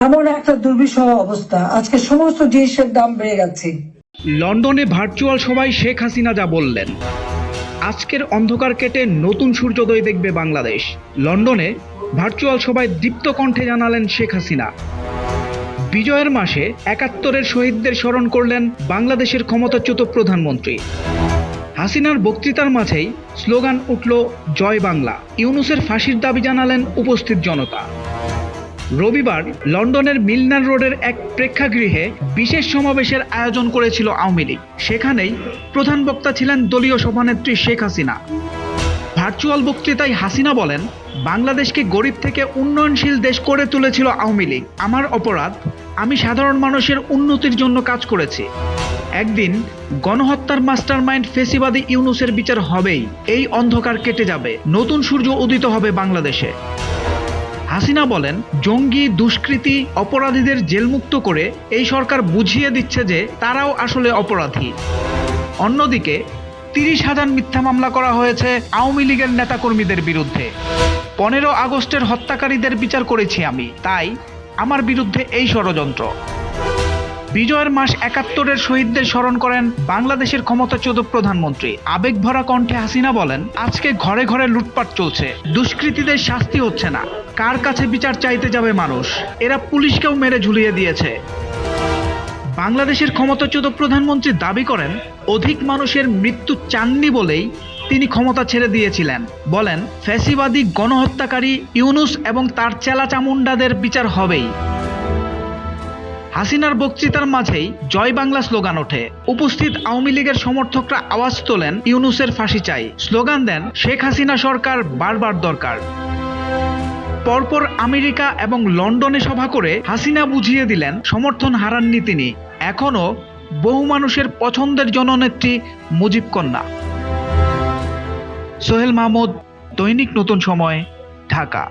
এমন একটা দুর্বিষহ অবস্থা। আজকে সমস্ত জিনিসের দাম বেড়ে গেছে। লন্ডনে ভার্চুয়াল সভায় শেখ হাসিনা যা বললেন। আজকের অন্ধকার কেটে নতুন সূর্যোদয় দেখবে বাংলাদেশ। লন্ডনে ভার্চুয়াল সভায় দীপ্ত কণ্ঠে জানালেন শেখ হাসিনা। বিজয়ের মাসে একাত্তরের শহীদদের স্মরণ করলেন বাংলাদেশের ক্ষমতাচ্যুত প্রধানমন্ত্রী। হাসিনার বক্তৃতার মাঝেই স্লোগান উঠল, জয় বাংলা। ইউনুসের ফাঁসির দাবি জানালেন উপস্থিত জনতা। রবিবার লন্ডনের মিলনার রোডের এক প্রেক্ষাগৃহে বিশেষ সমাবেশের আয়োজন করেছিল আওয়ামী লীগ। সেখানেই প্রধান বক্তা ছিলেন দলীয় সভানেত্রী শেখ হাসিনা। ভার্চুয়াল বক্তৃতায় হাসিনা বলেন, বাংলাদেশকে গরিব থেকে উন্নয়নশীল দেশ করে তুলেছিল আওয়ামী লীগ। আমার অপরাধ, আমি সাধারণ মানুষের উন্নতির জন্য কাজ করেছি। একদিন গণহত্যার মাস্টারমাইন্ড ফেসিবাদী ইউনুসের বিচার হবেই। এই অন্ধকার কেটে যাবে। নতুন সূর্য উদিত হবে বাংলাদেশে। হাসিনা বলেন, জঙ্গি দুষ্কৃতী অপরাধীদের জেলমুক্ত করে এই সরকার বুঝিয়ে দিচ্ছে যে তারাও আসলে অপরাধী। অন্যদিকে, তিরিশ হাজার মিথ্যা মামলা করা হয়েছে আওয়ামী লীগের নেতাকর্মীদের বিরুদ্ধে। পনেরো আগস্টের হত্যাকারীদের বিচার করেছি আমি, তাই আমার বিরুদ্ধে এই ষড়যন্ত্র। বিজয়ের মাস একাত্তরের শহীদদের স্মরণ করেন বাংলাদেশের ক্ষমতাচ্যুত প্রধানমন্ত্রী। আবেগ ভরা কণ্ঠে হাসিনা বলেন, আজকে ঘরে ঘরে লুটপাট চলছে, দুষ্কৃতীদের শাস্তি হচ্ছে না। কার কাছে বিচার চাইতে যাবে মানুষ? এরা পুলিশকেও মেরে ঝুলিয়ে দিয়েছে। বাংলাদেশের ক্ষমতাচ্যুত প্রধানমন্ত্রী দাবি করেন, অধিক মানুষের মৃত্যু চাননি বলেই তিনি ক্ষমতা ছেড়ে দিয়েছিলেন। বলেন, ফ্যাসিবাদী গণহত্যাকারী ইউনুস এবং তার চেলা চামুন্ডাদের বিচার হবেই। হাসিনার বক্তৃতার মাঝেই জয় বাংলা স্লোগান ওঠে। উপস্থিত আওয়ামী লীগের সমর্থকরা আওয়াজ তোলেন, ইউনুসের ফাঁসি চাই। স্লোগান দেন, শেখ হাসিনা সরকার বারবার দরকার। পরপর আমেরিকা এবং লন্ডনে সভা করে হাসিনা বুঝিয়ে দিলেন, সমর্থন হারাননি তিনি। এখনও বহু মানুষের পছন্দের জননেত্রী মুজিব কন্যা। সোহেল মাহমুদ, দৈনিক নতুন সময়, ঢাকা।